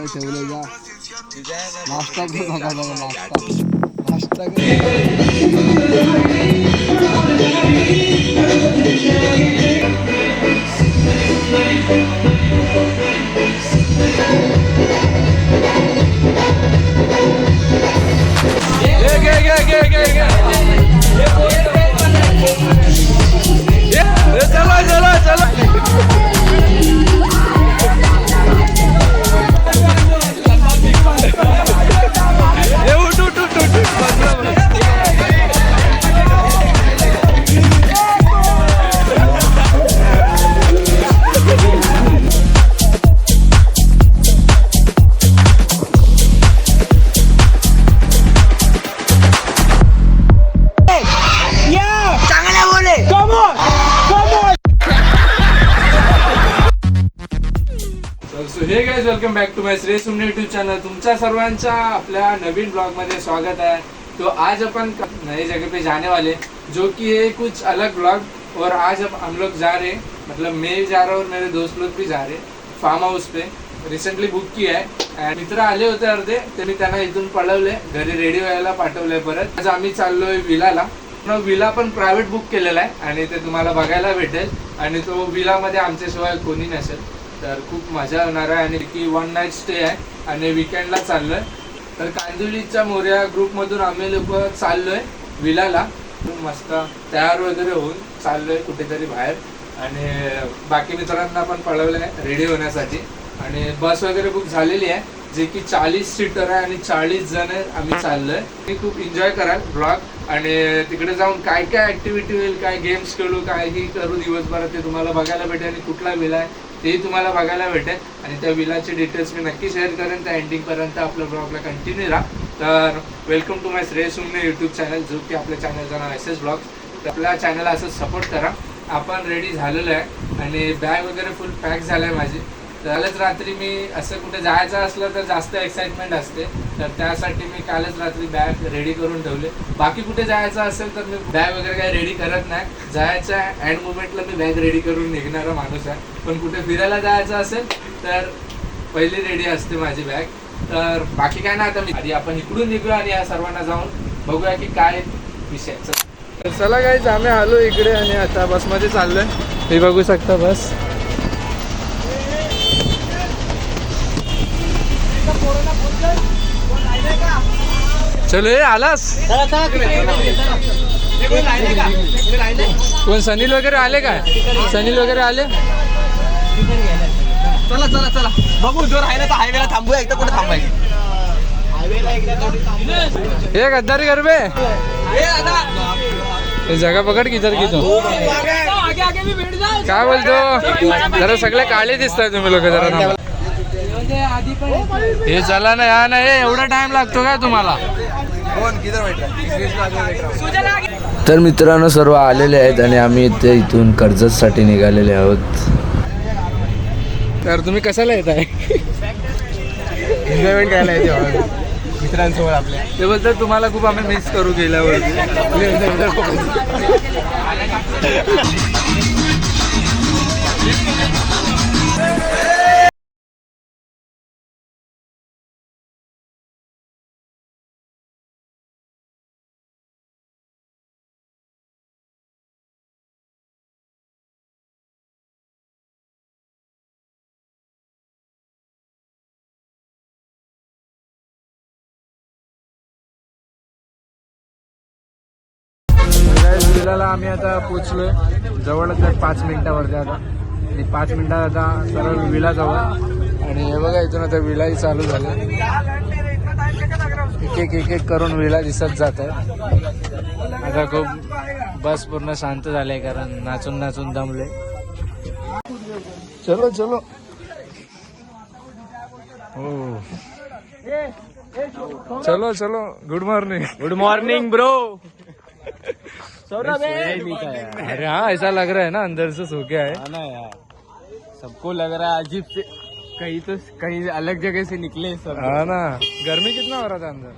सकाळी ठेवले जा नाश्ता करू नका बघा नाश्ता नाश्ता welcome back to my Shri Sumane YouTube channel तुमच्या सर्वांच्या आपल्या नवीन ब्लॉगमध्ये स्वागत आहे. तो आज अपन नये नए जगह पे जाने वाले जो कि है कुछ अलग ब्लॉग और आज अब हम लोग जा रहे मतलब मैं जा रहा हूँ और मेरे दोस्त लोग भी जा रहे फार्म हाऊस पे। रिसेंटली बुक किया आहे आणि मित्र आले होते अर्धे त्यांनी त्यांना इथून पळवले घरी रेडी व्हायला पाठवले परत. आज आम्ही चाललोय विलाला. मग विला पण प्रायव्हेट बुक केलेला आहे आणि ते तुम्हाला बघायला भेटेल. आणि तो विलामध्ये आमच्याशिवाय कोणी नसेल. तर खूप मजा होणार आहे आणि की वन नाईट स्टे आहे आणि विकेंडला चाललोय. तर कांदिवलीच्या मोर्या ग्रुपमधून आम्ही लोक चाललोय विलाला. मस्त तयार वगैरे होऊन चाललोय कुठेतरी बाहेर. आणि बाकी मित्रांना पण पळवलं आहे रेडी होण्यासाठी. आणि बस वगैरे बुक झालेली आहे जे की चाळीस सीटर आहे आणि चाळीस जण आम्ही चाललोय. मी खूप एन्जॉय कराल ब्लॉग आणि तिकडे जाऊन काय काय ऍक्टिव्हिटी होईल काय गेम्स खेळू काय ही करू दिवसभरात ते तुम्हाला बघायला भेटेल आणि कुठला विला आहे तेही तुम्हाला बघायला भेटेल. आणि त्या विलाचे डिटेल्स मी नक्की शेअर करेन. त्या एंडिंगपर्यंत आपल्या ब्लॉगला कंटिन्यू राहा. तर वेलकम टू माय श्रेय सुमने यूट्यूब चॅनल जो की आपल्या चॅनलचं नाव एस एस ब्लॉग तर आपल्या चॅनलला असं सपोर्ट करा. आपण रेडी झालेलो आहे. आणि बॅग वगैरे फुल पॅक झालं आहे माझी. कालच रात्री मी असं कुठे जायचं असलं तर जास्त एक्साइटमेंट असते. तर त्यासाठी मी कालच रात्री बॅग रेडी करून ठेवले. बाकी कुठे जायचं असेल तर मी बॅग वगैरे काही रेडी करत नाही. जायच्या अँड मुमेंटला मी बॅग रेडी करून निघणारा माणूस आहे. पण कुठे फिरायला जायचं असेल तर पहिली रेडी असते माझी बॅग तर बाकी काय नाही आता मी आधी आपण इकडून निघूया आणि या सर्वांना जाऊन बघूया की काय विषय तर चला काय आम्ही आलो इकडे आणि आता बसमध्ये चाललोय. हे बघू शकता बस चलो ये आलास? कोण सनील वगैरे आले काय? सनील वगैरे आले? चला चला चला. बघू जर राहिलं तर हायवेला थांबूया एकदा कुठे थांबायचं? हे गद्दारी कर बे. हे जगा पकड की जर की तू. काय बोलतो? जरा सगळे काळे दिसताय तुम्ही लोक जरा. हे चला ना या ना हे एवढा टाइम लागतो काय तुम्हाला? तर मित्रांनो सर्व आलेले आहेत आणि आम्ही इथे इथून कर्जतसाठी निघालेले आहोत. तर तुम्ही कशाला येत आहे? एन्जॉयमेंट करायला येते मित्रांसोबत आपल्या ते बोलतात तुम्हाला खूप आम्ही मिस करू गेल्यावरती. विलाला आम्ही आता पोचलोय जवळच आहे पाच मिनिटावरती आता. आणि पाच मिनिटात आता सरळ विला जाऊ. आणि हे बघा इथून आता विलाही चालू झालं. एक एक एक एक करून विला दिसत जात आहे आता खूप बस पूर्ण शांत झाले कारण नाचून नाचून दमले. चलो चलो. हो. चलो चलो. Good morning good morning bro अरे हाँ ऐसा लग रहा है ना अंदर से सो के आए ना यार. सबको लग रहा है अजीब से कहीं तो कहीं अलग जगह से निकले सब हाँ ना गर्मी कितना हो रहा था अंदर?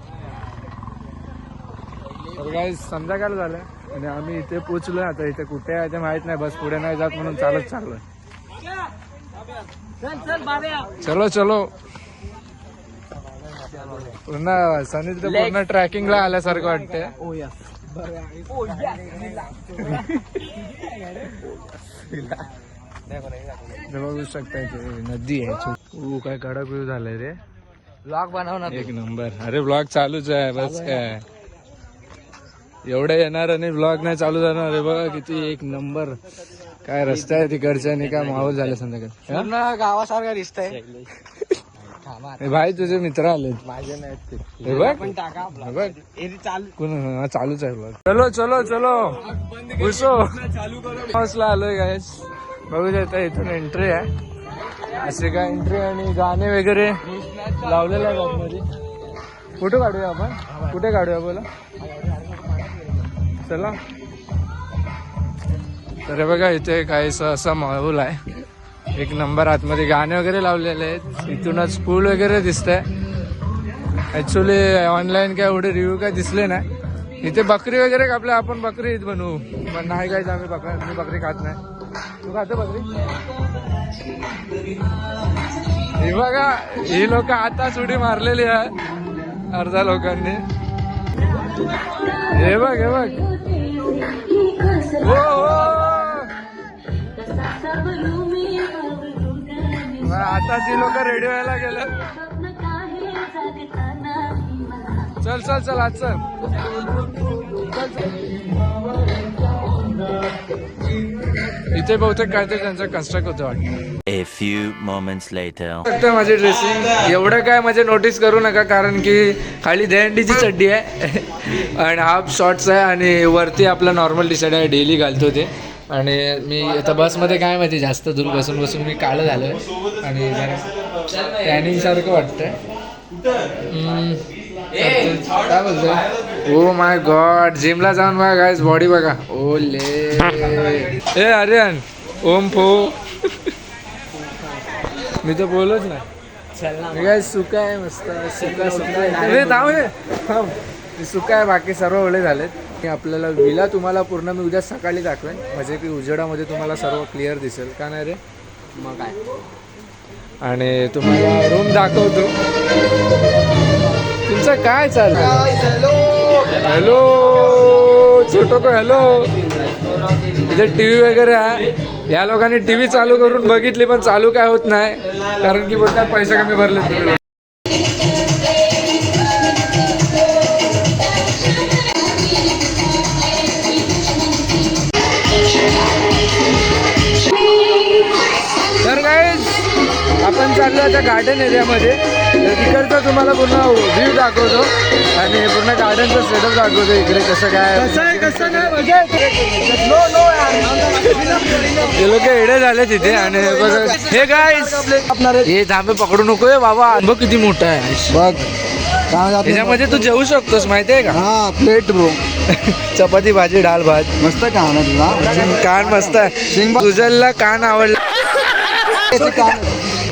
तर काय संध्याकाळ झालं. आणि आम्ही इथे पोचलोय आता इथे कुठे आहे ते माहीत नाही बस पुढे नाही जात म्हणून चालत चाललोय. चलो चलो पूर्ण सनी पूर्ण ट्रॅकिंगला आल्यासारखं वाटतंय. ओ यस हे बघू शकता नदी आहे काय कडक व्ह्यू झालाय रे ब्लॉग बनव ना एक नंबर अरे ब्लॉग चालूच आहे बस काय एवढे येणार आणि ब्लॉग नाही चालू जाणार रे बघा किती एक नंबर काय रस्ता आहे तिकडच्या आणि काय माहोल झाला संध्याकाळी हा? गावासारखा दिसतंय हे भाई तुझे मित्र आले माझे नाहीत ते. हे बघ. पण टाका हे बघ. एरी चालू. कोण हा, चालूच आहे ब्लॉग चलो चलो चलो. घुसो हाऊसला आलोय गायस बघू देता इथून एंट्री आहे. असे काय एंट्री आणि गाणे वगैरे लावलेले आहेत आतमध्ये कुठे काढूया आपण? कुठे काढूया बोला? चला. तर बघा इथे काहीस असा माहोल आहे. एक नंबर आतमध्ये गाणे वगैरे लावलेले आहेत. इथूनच पूल वगैरे दिसतंय. ॲक्च्युली ऑनलाईन काय एवढे रिव्ह्यू काय दिसले नाही. इथे बकरी वगैरे कापल्या आपण बकरी ईद बनवू. पण नाही काय आम्ही बकरी मी बकरी खात नाही. तू खातो बकरी? हे बघा ही लोक आता उडी मारलेली आहे. अर्धा लोकांनी. हे बघ हे बघ. हो हो. आता जी लोक रेडी व्हायला गेले चल चल चल आज चल. इथे बहुतेक काय ते त्यांचं कन्स्ट्रक्ट होतं वाटतं. A few moments later. माझी ड्रेसिंग एवढं काय म्हणजे नोटीस करू नका कारण की खाली दहंडीची चड्डी आहे. आणि हाफ शॉर्ट्स आहे आणि वरती आपला नॉर्मल टी शर्ट आहे डेली घालतो ते. आणि मी आता बसमध्ये काय माहिती जास्त दूर बसून बसून मी काळं झालोय. आणि जरा टॅनिंग सारखं वाटतंय. काय बोलतोय? ओ माय गॉड जिमला जाऊन बघा गायस बॉडी बघा. ओ ले ए आर्यन ओम फो मी तर बोलच काय सुका आहे मस्त. सुका सुका आहे सुका आहे बाकी सर्व ओळे झालेत. मी आपल्याला विला तुम्हाला पूर्ण मी उद्या सकाळी दाखवेन. म्हणजे की उजेडामध्ये तुम्हाला सर्व क्लिअर दिसेल. का नाही रे? मग काय? आणि तुम्हाला रूम दाखवतो. तुमचं काय चाललं हॅलो छोटो को हॅलो इथे टी व्ही वगैरे आहे. या लोकांनी टी व्ही चालू करून बघितली पण चालू काय होत नाही. कारण की बोलतात पैसे कमी भरले चाललो आता गार्डन एरियामध्ये तर तिकडचा तुम्हाला पूर्ण व्ह्यू दाखवतो. आणि पूर्ण गार्डनचा सेटअप दाखवतो इकडे कसं काय ते लोक एडे झाले तिथे आणि हे काय हे थांबे पकडू नको बाबा. बघ किती मोठा आहे. बघ. त्याच्यामध्ये तू जेवू शकतोस माहितीये का? हा प्लेट ब्रो चपाती भाजी डाळ भात. मस्त का ना तुला कान मस्त आहे. तुझ्याला कान आवडला.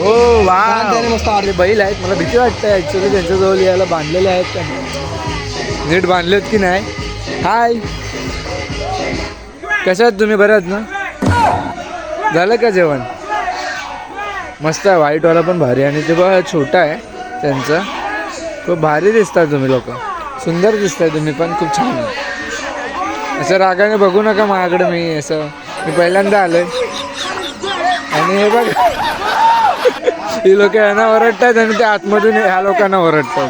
हो वा कान त्याने मस्त आवडले. बैल आहेत. मला भीती वाटते ऍक्च्युली त्यांच्याजवळ यायला बांधलेले आहेत त्यांनी नीट बांधलेत की नाही? हाय कशा आहात तुम्ही? बऱ्यात ना? झालं का जेवण? मस्त आहे. व्हाईटवाला पण भारी आणि ते बघा छोटा आहे त्यांचा. खूप भारी दिसतात तुम्ही लोक. सुंदर दिसताय तुम्ही पण. खूप छान आहे. असं रागाने बघू नका माझ्याकडे मी. असं मी पहिल्यांदा आलोय. आणि हे बघ ही लोक यांना ओरडतात आणि ते आतमधून ह्या लोकांना ओरडतात.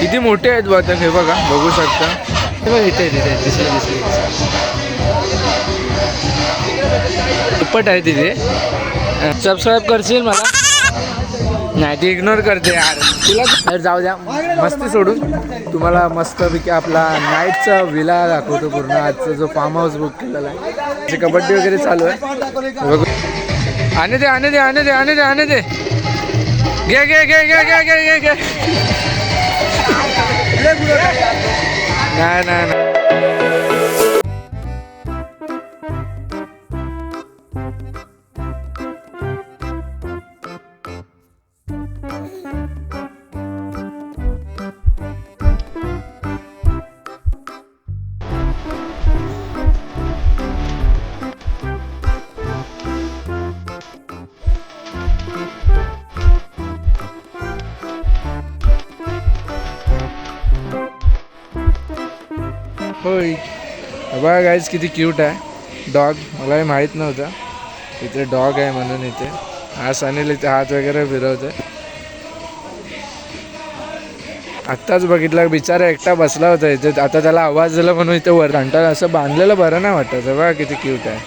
किती मोठे आहेत बघा हे बघा बघू शकता. इथे दिसले दिसले दुप्पट आहे तिथे. सबस्क्राईब करशील मला? नाही ती इग्नोर करते यार. तर जाऊ द्या. मस्ती सोडून तुम्हाला मस्त पैकी आपला नाईटचा विला दाखवतो पूर्ण. आजचा जो फार्म हाऊस बुक केलेला आहे. कबड्डी वगैरे चालू आहे. बघू. आणे दे आणे दे आणे दे आणे दे आणे दे. घे घे घे घे घे घे घे घे. नाही नाही नाही. होय. बघा गाईज किती क्यूट आहे. डॉग मलाही माहीत नव्हतं. इथे डॉग आहे म्हणून इथे. हा सनील इथे हात वगैरे फिरवतोय आत्ताच बघितलं बिचारा एकटा बसला होता इथे. आता त्याला आवाज दिला म्हणून इथे वर आणतात असं बांधलेलं बरं नाही वाटत. बघा किती क्यूट आहे.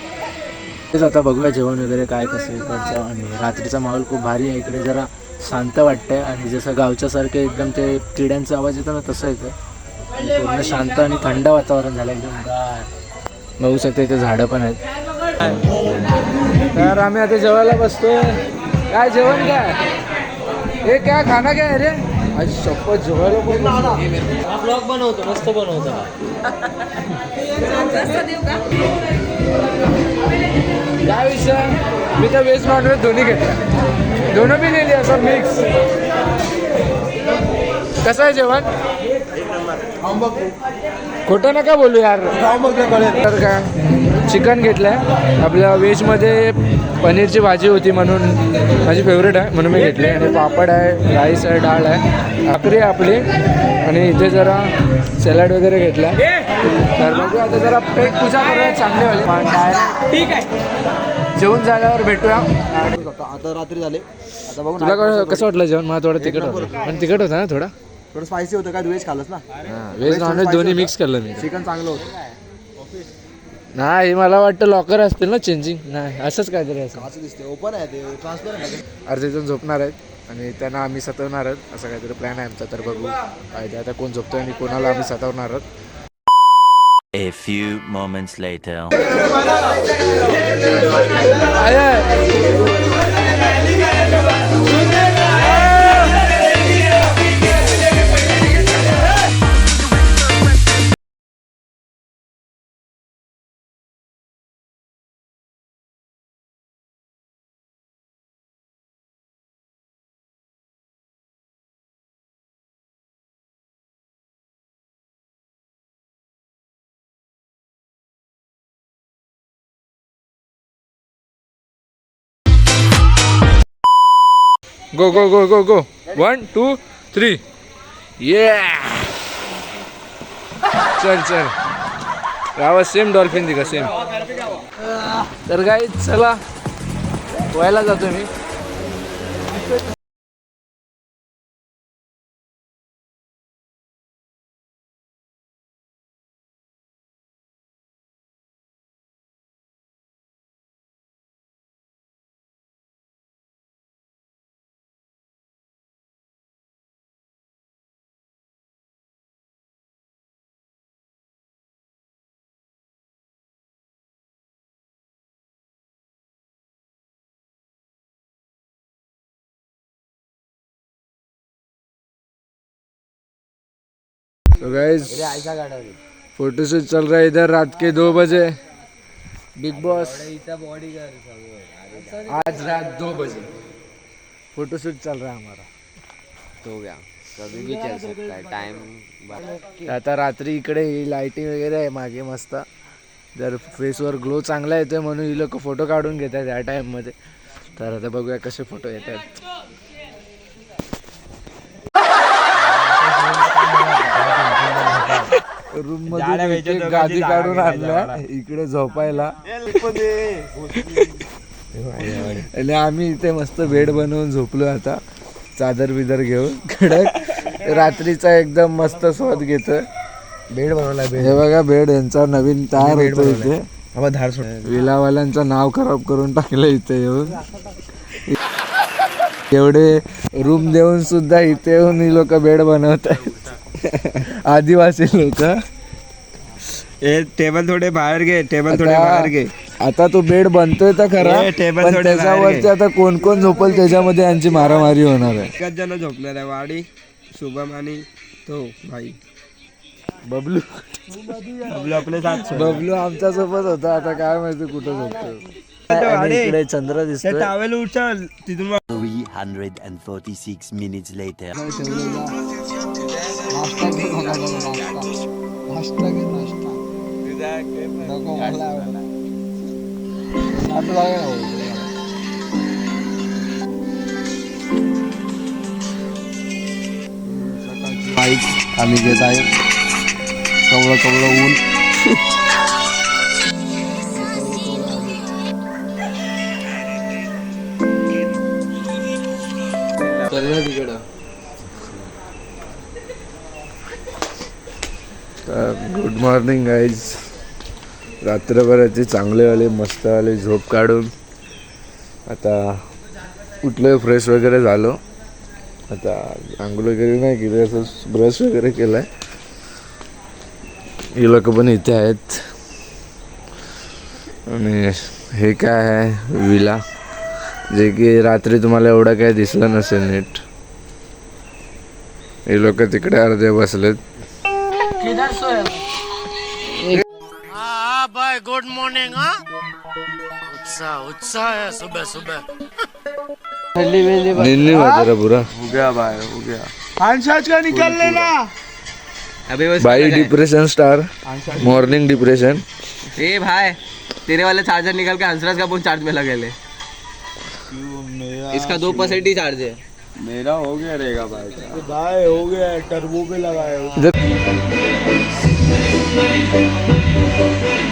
तेच आता बघूया जेवण वगैरे काय कसं आहे इकडचं. आणि रात्रीचा माहोल खूप भारी आहे. इकडे जरा शांत वाटतंय. आणि जसं गावच्यासारखे एकदम ते किड्यांचा आवाज येतो ना तसं येतं पूर्ण शांत आणि थंड वातावरण झालं एकदम गार. बघू शकता इथे झाडं पण आहेत. तर आम्ही आता जेवायला बसतोय. काय जेवण काय हे काय खाना काय आहे रे? आज शपथ जेवायला पण. ब्लॉग बनवतो मस्त बनवतो. काय विषय मी तर व्हेज नॉनव्हेज दोन्ही घेतलं दोनों बी नेली असं मिक्स कसं आहे जेवण? खोटं नका बोलू यार. तर काय चिकन घेतलंय. आपल्या व्हेजमध्ये पनीरची भाजी होती म्हणून माझी फेवरेट आहे म्हणून मी घेतली आणि पापड आहे राईस आहे डाळ आहे. भाकरी आहे आपली. आणि इथे जरा सॅलड वगैरे घेतला तर बघू आता जरा पेट पूजा करूया चांगले वाले ठीक आहे. जेवून झाल्यावर भेटूया. आणि आता रात्री झाले. आता बघू तुला कसं वाटलं जेवण? मला थोडं तिकट होतं. पण तिकट होतं ना थोडा? थोडं स्पायसी होतं काय व्हेज खाल्लंस ना? व्हेज नॉनव्हेज दोन्ही मिक्स केलं मी. चिकन चांगलं होतं. नाही मला वाटतं लॉकर असतील ना चेंजिंग नाही असंच काहीतरी असं असं दिसते ओपन आहे ते ट्रान्सफर आहे अर्धे जण झोपणार आहेत आणि त्यांना आम्ही सतवणार आहोत. असं काहीतरी प्लॅन आहे आमचा तर बघू. काय ते आता कोण झोपतोय आणि कोणाला आम्ही सतवणार आहोत. A few moments later. Go go go go go one two three ये चल चल. रावा सेम डॉल्फिन दिघा सेम तर काय चला. व्हायला जातो मी. तो गाइस फोटोशूट चल रहा है इधर रात के दो बजे। बिग बॉस आज रात दो बजे। फोटोशूट चल रहा है हमारा। तो गया। कभी भी चल सकता है। टाइम आता रात्री इकडे ही लाईटिंग वगैरे आहे मागे मस्त. जर फेसवर ग्लो चांगला येतोय म्हणून ही लोक फोटो काढून घेतात या टाईममध्ये तर आता बघूया कसे फोटो येतात. रूममध्ये एक गादी काढून आणल्या. इकडे झोपायला. आणि आम्ही इथे मस्त बेड बनवून झोपलो आता. चादर बिदर घेऊन. कडक. रात्रीचा एकदम मस्त स्वाद घेतोय. बेड बनवला हे बघा बेड यांचा नवीन तयार होतो इथे. धार सोड. विलावाल्यांचं नाव खराब करून टाकलं इथे येऊन. एवढे रूम देऊन सुद्धा इथे येऊन ही लोक बेड बनवत आहेत आदिवासी लोक. ए टेबल थोडे बाहेर घे टेबल थोडे बाहेर घे. आता तो बेड बनतोय तर खरा ए, टेबल पण थोडे बाहेर त्याच्यावरती. आता कोण कोण झोपल त्याच्यामध्ये यांची मारामारी होणार आहे. एकच जण झोपणार आहे वाडी शुभम आणि तो भाई. बबलू. आपले आपले साथ बबलू आमच्यासोबत होता आता काय माहिती कुठं झोपतो आणि इकडे चंद्र ते दिसतोय टावेल उचल तिथून मग 346 minutes later. नाश्ता घे बघा जरा नाश्ता नाश्ता घे भाऊ. सकाळची वाईट आम्ही घेत आहे कवळं कवळं ऊन तर गुड मॉर्निंग गाईज रात्रभराचे चांगलेवाले मस्तवाले झोप काढून आता उठलो फ्रेश वगैरे झालो. आता आंघोळ वगैरे नाही केली असं ब्रश वगैरे केला आहे हे लोक पण इथे आहेत. आणि हे काय आहे? विला. जे की रात्री तुम्हाला एवढं काय दिसलं नसेल नीट. हे लोक तिकडे अर्धे बसलेत. निन्नी हुआ तेरा पूरा हो गया भाई हो गया अबे बस भाई डिप्रेशन स्टार मॉर्निंग डिप्रेशन ए भाई तेरे वाले चार्जर निकल के हंसराज का फ़ोन चार्ज में लगे ले। इसका दो परसेंट ही चार्ज है। मेरा हो गया रहेगा भाई भाई हो गया टर्बो पे लगाया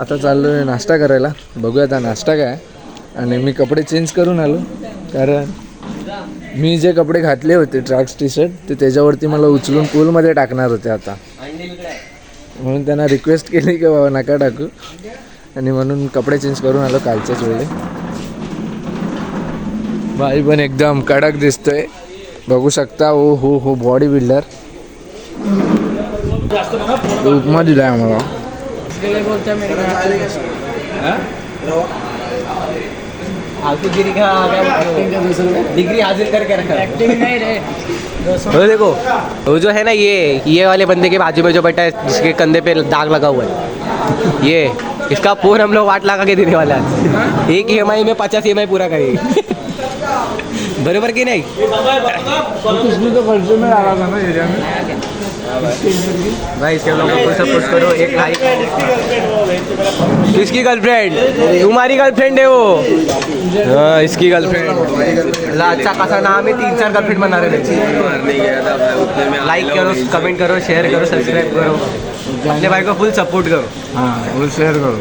आता चाललो आहे नाश्ता करायला. बघूया आता नाश्ता काय आणि मी कपडे चेंज करून आलो. कारण मी जे कपडे घातले होते ट्रॅक्स टी शर्ट ते त्याच्यावरती मला उचलून पूलमध्ये टाकणार होते आता. म्हणून त्यांना रिक्वेस्ट केली की बाबा नका टाकू. आणि म्हणून कपडे चेंज करून आलो कालच्याच वेळी. बाई पण एकदम कडक दिसतोय. बघू शकता ओ हो हो बॉडी बिल्डर उपमा दिला आहे आम्हाला. गिरी का डिग्री हासिल करके रखा वो देखो वो जो है ना ये ये वाले बंदे के बाजू में जो बैठा है जिसके कंधे पे दाग लगा हुआ है ये इसका फ़ोन हम लोग वाट लगा के देने वाला है। एक ई एम आई में पचास ई एम आई पूरा करेगी। बरोबर की नहीं? भाई इसके लोगों को सपोर्ट करो एक लाइक इसकी गर्लफ्रेंड तुम्हारी गर्लफ्रेंड है वो। हाँ इसकी गर्लफ्रेंड अच्छा खासा नाम है तीन चार गर्लफ्रेंड बना रहे लाइक करो कमेंट करो शेयर करो सब्सक्राइब करो। अपने भाई को फुल सपोर्ट करो। हाँ वो शेयर करो।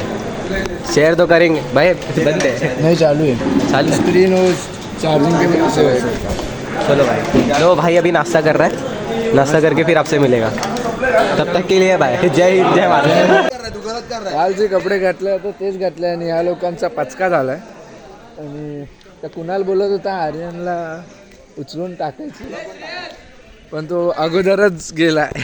शेयर तो करेंगे। भाई बंद है। नहीं चालू है। चालू स्क्रीन चार्जिंग के वजह से वैसे। चलो भाई। चलो भाई अभी नाश्ता कर रहा है। नाश्ता करके फिर आपसे मिलेगा। तब तक के लिए भाई जय हिंद जय भारत। काल जे कपडे घातले होते तेच घातले आणि या लोकांचा पचका झालाय. आणि त्या कुणाल बोलत होता आर्यनला उचलून टाकायची. पण तो अगोदरच गेलाय.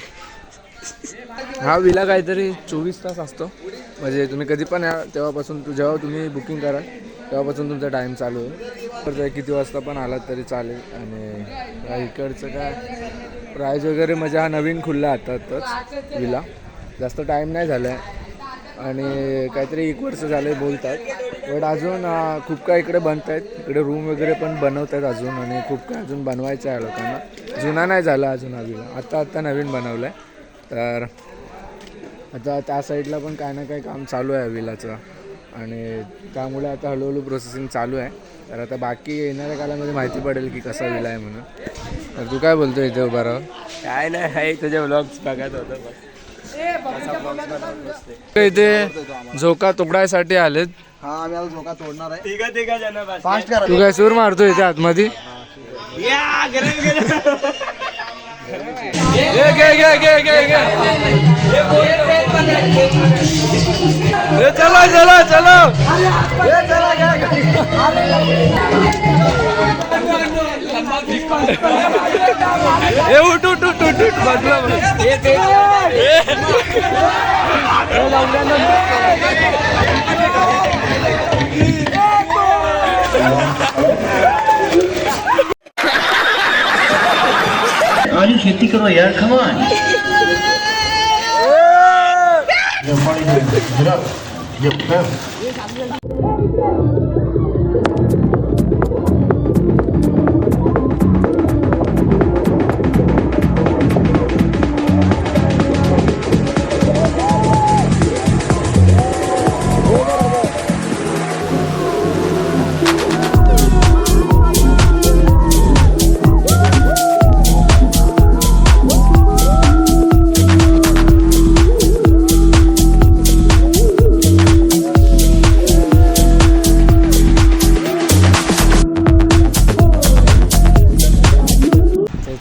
हा विला काहीतरी चोवीस तास असतो. म्हणजे तुम्ही कधी पण या तेव्हापासून तू जेव्हा तुम्ही बुकिंग कराल तेव्हापासून तुमचा टाईम चालू आहे. तर किती वाजता पण आलात तरी चालेल. आणि इकडचं काय? प्राईज वगैरे म्हणजे हा नवीन खुल्ला आतातच विला. जास्त टाईम नाही झाला आहे आणि काहीतरी एक वर्ष झाले बोलतात. बट अजून खूप काय इकडे बनत आहेत इकडे रूम वगैरे पण बनवत आहेत अजून. आणि खूप काय अजून बनवायचं आहे लोकांना. जुना नाही झाला अजून अजून आत्ता आत्ता नवीन बनवलं आहे तर आता त्या साईडला पण काय ना काय काम चालू आहे विलाचं. आणि त्यामुळे आता हळूहळू प्रोसेसिंग चालू आहे. तर आता बाकी येणाऱ्या कालामध्ये माहिती पडेल की कसा विला आहे म्हणून. तर तू काय बोलतो इथे उभा राहून? काय नाही तुझे ब्लॉग्स बघत होतो बस. इथे झोका तुकडायसाठी आलेत. हा आम्ही आता झोका तोडणार आहे. फास्ट करा. तू काय सूर मारतो इथे आतमध्ये? चला चलो चला. ए उठ उठ उठ उठ उठ बाजूला बस. आजू खेती करो यार कमान तर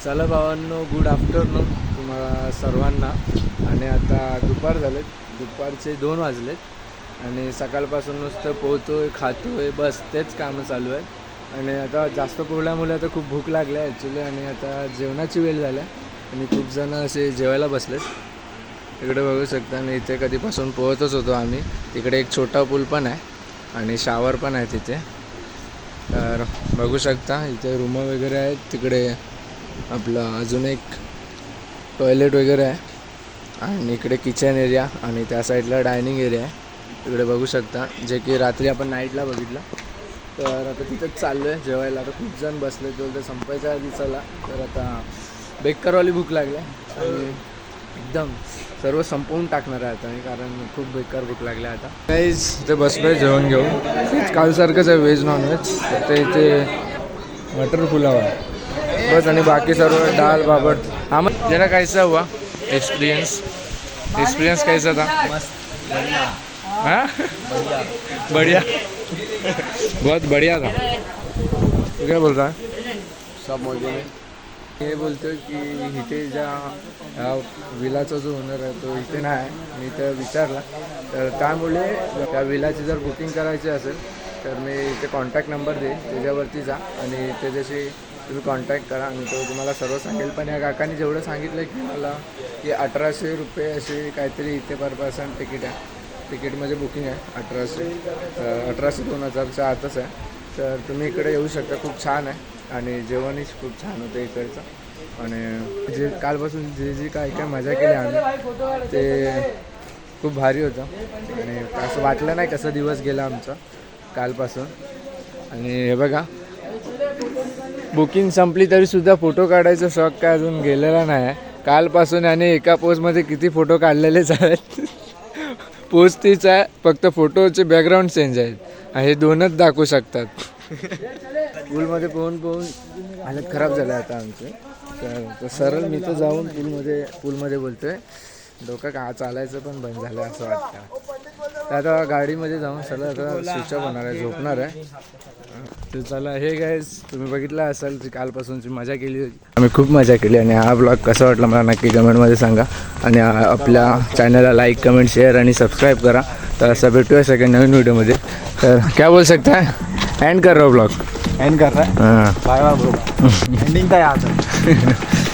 चला भावांनो गुड आफ्टरनून तुम्हाला सर्वांना. आणि आता दुपार झालेत. दुपारचे दोन वाजलेत. आणि सकाळपासून नुसतं पोहतो आहे खातो आहे बस तेच कामं चालू आहेत. आणि आता जास्त पोहल्यामुळे आता खूप भूक लागली आहे ॲक्च्युली आणि आता जेवणाची वेळ झाली आहे. आणि खूप जणं असे जेवायला बसलेत. इकडे बघू शकता आणि इथे कधीपासून पोहतच होतो आम्ही. तिकडे एक छोटा पूल पण आहे आणि शावर पण आहे तिथे. तर बघू शकता इथे रूमं वगैरे आहेत तिकडे. आपलं अजून एक टॉयलेट वगैरे आहे. आणि इकडे किचन एरिया आणि त्या साईडला डायनिंग एरिया आहे. तिकडे बघू शकता. जे की रात्री आपण नाईटला बघितलं. तर आता तिथंच चाललो आहे जेवायला आता खूप जण बसले तो तर संपायच्या आधी चला तर आता बेकारवाली भूक लागली. आहे आणि एकदम सर्व संपवून टाकणार आहे आता मी कारण खूप बेकार भूक लागली आहे आता. काहीच इथे बसलोय जेवण घेऊन. कालसारखंच आहे व्हेज नॉनव्हेज फक्त इथे मटर पुलाव आहे. बस आणि बाकी सर्व दाल बाबट. हा मग जरा कैसा हुआ. एक्सपीरियंस एक्सपीरियंस कैसा था हाँ? बढ़िया. बहुत बढ़िया था. तू क्या बोल रहा है? सब मौजे में. हे बोलतो की इथे ज्या ह्या विलाचा जो ओनर आहे तो इथे नाही आहे. मी तर विचारला. तर त्यामुळे त्या विलाची जर बुकिंग करायची असेल तर मी इथे कॉन्टॅक्ट नंबर देईन त्याच्यावरती जा. आणि त्याच्याशी तुम्ही कॉन्टॅक्ट करा आणि तो तुम्हाला सर्व सांगेल. पण या काकांनी जेवढं सांगितलं की मला की अठराशे रुपये असे काहीतरी इथे पर पर्सन तिकीट आहे. तिकीटमध्ये म्हणजे बुकिंग आहे अठराशे. अठराशे दोन हजारच्या आतच आहे. तर तुम्ही इकडे येऊ शकता खूप छान आहे. आणि जेवणही खूप छान होतं इकडचं. आणि जे कालपासून जे जे काय काय मजा केली आम्ही ते खूप भारी होतं. आणि असं वाटलं नाही कसा दिवस गेला आमचा कालपासून. आणि हे बघा बुकिंग संपली तरीसुद्धा फोटो काढायचा शौक काय अजून गेलेला नाही. आहे कालपासून आणि एका पोजमध्ये किती फोटो काढलेलेच आहेत पोज तीच आहे फक्त फोटोचे बॅकग्राऊंड चेंज आहेत. हे दोनच दाखवू शकतात. पूलमध्ये पोहून पोहून हालत खराब झालं आता आमचे. तर सरळ मी तर जाऊन पूलमध्ये पूलमध्ये बोलतोय. डोकं का चालायचं पण बंद झालं असं वाटतं. तर आता गाडीमध्ये जाऊन सरळ आता स्विच ऑफ होणार आहे झोपणार आहे. तर चला हे गाईज तुम्ही बघितलं असाल की कालपासूनची मजा केली होती. आम्ही खूप मजा केली आणि हा ब्लॉग कसा वाटला मला नक्की कमेंटमध्ये सांगा. आणि आपल्या चॅनलला लाईक कमेंट शेअर आणि सबस्क्राईब करा. तर असं भेटूया सगळ्या नवीन व्हिडिओमध्ये तर काय बोल सकता एंड कर रहा ब्लॉग एंड कर रहा है? बाय बाय ब्रो एंडिंग का याद है.